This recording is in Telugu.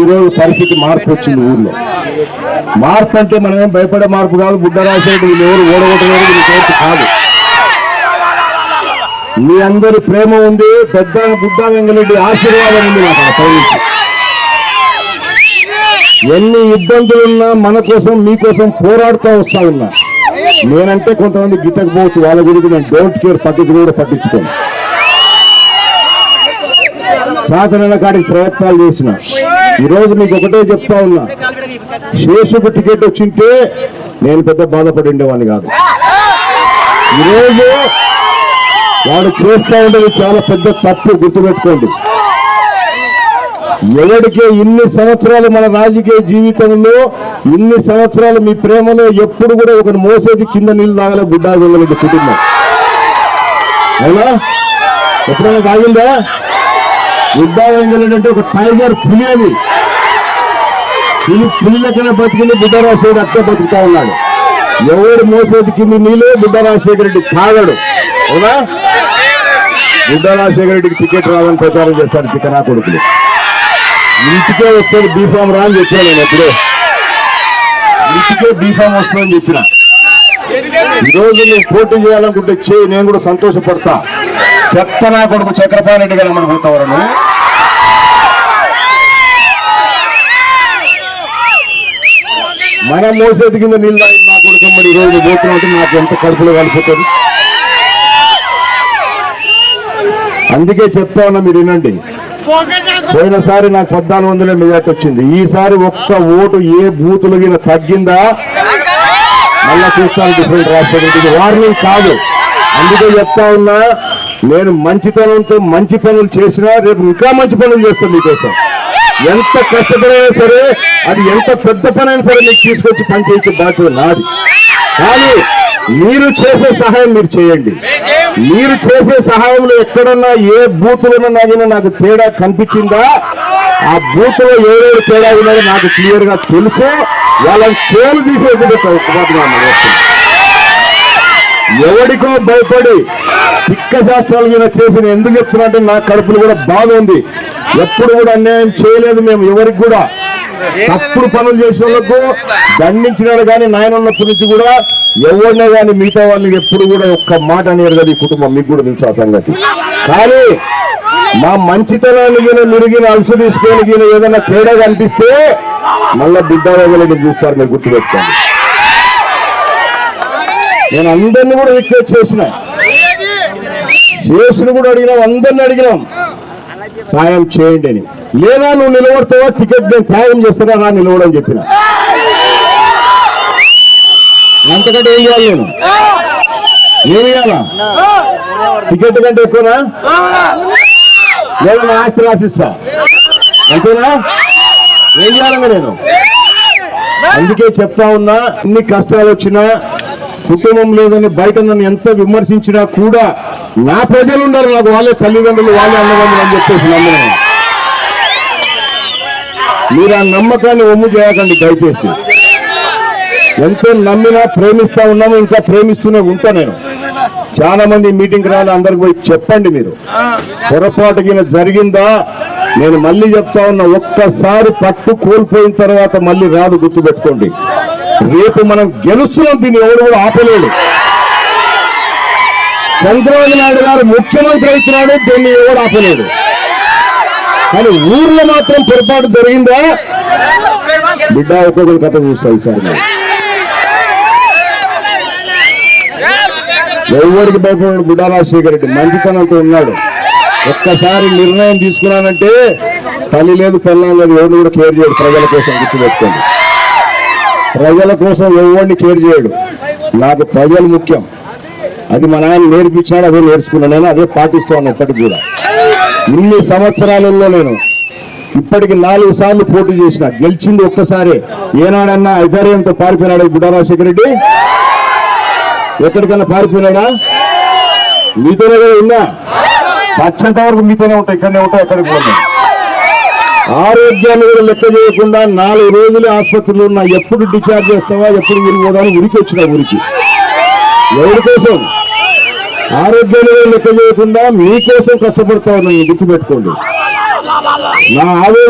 ఈరోజు పరిస్థితి మార్పు వచ్చింది ఊర్లో. మార్పు అంటే మనం ఏం భయపడే మార్పు కాదు బుడ్డ రాసేది వీళ్ళు ఎవరు ఓడగొట్టలేదు వీళ్ళు కోర్టు కాదు. మీ అందరి ప్రేమ ఉంది పెద్ద బుడ్డ వెంగరెడ్డి ఆశీర్వాదం ఉంది నాకు ఆ పై ఎన్ని ఇబ్బందులున్నా మన కోసం మీకోసం పోరాడుతూ వస్తా ఉన్నా. నేనంటే కొంతమంది గీతకపోవచ్చు వాళ్ళ గురించి నేను డోంట్ కేర్ పట్టించు కూడా పట్టించుకోను. చాతనైన కాడికి ప్రయత్నాలు చేసిన. ఈరోజు మీకు ఒకటే చెప్తా ఉన్నా. శేషుకు టికెట్ వచ్చింటే నేను పెద్ద బాధపడి ఉండేవాడిని కాదు. ఈరోజు వాడు చేస్తా ఉండేది చాలా పెద్ద తప్పు గుర్తుపెట్టుకోండి. ఎవరికే ఇన్ని సంవత్సరాలు మన రాజకీయ జీవితంలో ఇన్ని సంవత్సరాలు మీ ప్రేమలో ఎప్పుడు కూడా ఒకటి మోసేది కింద నీళ్ళు తాగలే గుడ్డా వెళ్ళలేదు కుటుంబం. అవునా ఎప్పుడైనా తాగిందా? గుడ్డా అంటే ఒక టైగర్ పులి అది పులి పులి లెక్కన బతికింది బుద్ధరాజశేఖర్ అక్కడ అట్టే బతుకుతా ఉన్నాడు. ఎవడు మోసేది కింది నీళ్ళు బుడ్డ రాజశేఖర రెడ్డి తాగడు. అవునా? బుడ్డ రాజశేఖర రెడ్డికి టికెట్ రావాలని ప్రచారం చేస్తారు చిక్కనా కొడుకులు. ఇంటికే వస్తాడు బీఫామ్ రా అని చెప్పాను నేను ఎప్పుడే. ఇంటికే బీఫామ్ వస్తుందని చెప్పిన. ఈరోజు నేను పోటీ చేయాలనుకుంటే చేయి నేను కూడా సంతోషపడతా. చెత్త నా కొడుకు చక్రపాణి రెడ్డి గారు మనం పోతావరను మనం మోసేది కింద నీళ్ళు నా కొడుకు మరి ఈరోజు పోతున్నట్టు నాకు ఎంత కడుపులో కలిపోతుంది అందుకే చెప్తా ఉన్నా మీరు వినండి. పోయినసారి నాకు పద్నాలుగు వందల మెజార్టీ వచ్చింది. ఈసారి ఒక్క ఓటు ఏ బూతులు గిన తగ్గిందా? మళ్ళా చూస్తాను డిఫరెంట్ రాష్ట్రం ఇది వార్నింగ్ కాదు. అందుకే చెప్తా ఉన్నా నేను మంచితనంతో మంచి పనులు చేసినా రేపు ఇంకా మంచి పనులు చేస్తాను మీకోసం. ఎంత కష్టపడైనా సరే అది ఎంత పెద్ద పనైనా సరే మీకు తీసుకొచ్చి పనిచేయించే బాధ్యత నాది. కానీ మీరు చేసే సహాయం మీరు చేయండి. మీరు చేసే సహాయంలో ఎక్కడన్నా ఏ బూతులను నాగినా నాకు తేడా కనిపించిందా? ఆ బూతులో ఏడేడు తేడా ఉన్నది నాకు క్లియర్గా తెలుసు. వాళ్ళని తేలు తీసేది ఎవడికో భయపడి తిక్క శాస్త్రాల మీద చేసిన ఎందుకు చెప్తున్నా అంటే నా కడుపులు కూడా బాధ ఉంది. ఎప్పుడు కూడా అన్యాయం చేయలేదు మేము ఎవరికి కూడా. తప్పుడు పనులు చేసిన వాళ్ళకు దండించినాడు కానీ నాయన ఉన్నప్పటి నుంచి కూడా ఎవరినే కానీ మిగతా వాళ్ళకి ఎప్పుడు కూడా ఒక్క మాట అనేది కదా ఈ కుటుంబం మీకు కూడా తెలుసు ఆ సంగతి. కానీ మా మంచితనాన్ని గిన మిరిగిన అలసు తీసుకొని గిన ఏదైనా తేడా కనిపిస్తే మళ్ళా బిడ్డ వదలని చూస్తారు మీరు గుర్తుపెట్టాను నేను అందరిని కూడా రిక్వెస్ట్ చేసిన. శేషుని కూడా అడిగినాం అందరిని అడిగినాం. సాయం చేయండి అని. లేదా నువ్వు నిలబడతావా? టికెట్ నేను త్యాగం చేస్తానా? రా నిలవడని చెప్పిన. అంతకంటే ఏం చేయాలి నేను? ఏం చేయాలా? టికెట్ కంటే ఎక్కువనా? లేదా నా ఆస్తి రాసిస్తా. అంతేనా? ఏం చేయాలంగా నేను? అందుకే చెప్తా ఉన్నా ఎన్ని కష్టాలు వచ్చినా కుటుంబం లేదని బయట నన్ను ఎంత విమర్శించినా కూడా నా ప్రజలు ఉన్నారు నాకు వాళ్ళే తల్లిదండ్రులు వాళ్ళే అన్నదమ్ములు అని చెప్పేసి నమ్మిన. మీరు ఆ నమ్మకాన్ని ఒమ్ము చేయకండి దయచేసి. ఎంతో నమ్మినా ప్రేమిస్తా ఉన్నాము ఇంకా ప్రేమిస్తూనే ఉంటా నేను. చాలా మంది మీటింగ్ రాని అందరికి పోయి చెప్పండి మీరు. పొరపాటుకిన జరిగిందా? నేను మళ్ళీ చెప్తా ఉన్నా ఒక్కసారి పట్టు కోల్పోయిన తర్వాత మళ్ళీ రాదు గుర్తుపెట్టుకోండి. రేపు మనం గెలుస్తున్నాం దీన్ని ఎవరు కూడా ఆపలేడు చంద్రబాబు నాయుడు గారు ముఖ్యమంత్రి అవుతున్నాడు దీన్ని ఎవరు ఆపలేడు కానీ ఊర్లో మాత్రం పొరపాటు జరిగిందా? బిడ్డ ఒక్కొక్కరి కథ చూస్తా ఈసారి ఎవరికి భయపడాడు బుడ్డా రాజశేఖర రెడ్డి? మంచితనంతో ఉన్నాడు. ఒక్కసారి నిర్ణయం తీసుకున్నానంటే తల్లి లేదు పిల్లలు లేదు ఎవరు కూడా కేర్ చేయడు ప్రజల కోసం గుర్తుపెట్టుకోండి. ప్రజల కోసం ఎవరిని కేర్ చేయడు. నాకు ప్రజలు ముఖ్యం. అది మా నాయన నేర్పించాడు అదే నేర్చుకున్నాను నేను అదే పాటిస్తాను ఇప్పటికి కూడా. ఇన్ని సంవత్సరాలలో నేను ఇప్పటికి నాలుగు సార్లు పోటీ చేసిన గెలిచింది ఒక్కసారి. ఏనాడన్నా ఐదార్యంతో పారిపోయినాడు బుడ్డా రాజశేఖర రెడ్డి? ఎక్కడికన్నా పారిపోయినాడా? మీతోనే ఉన్నా. పచ్చంత వరకు మీతోనే ఉంటాయి ఇక్కడనే ఉంటాయి ఎక్కడికి పోతాయి ఆరోగ్యాన్ని కూడా లెక్క చేయకుండా నాలుగు రోజులు ఆసుపత్రిలో ఉన్నా ఎప్పుడు డిశ్చార్జ్ చేస్తావా ఎప్పుడు ఊరికి అని ఉరికి వచ్చిన ఊరికి. ఎవరి కోసం? ఆరోగ్యాన్ని కూడా లెక్క చేయకుండా మీకోసం కష్టపడతా ఉన్నాను గుర్తుపెట్టుకోండి. నా ఆవేదన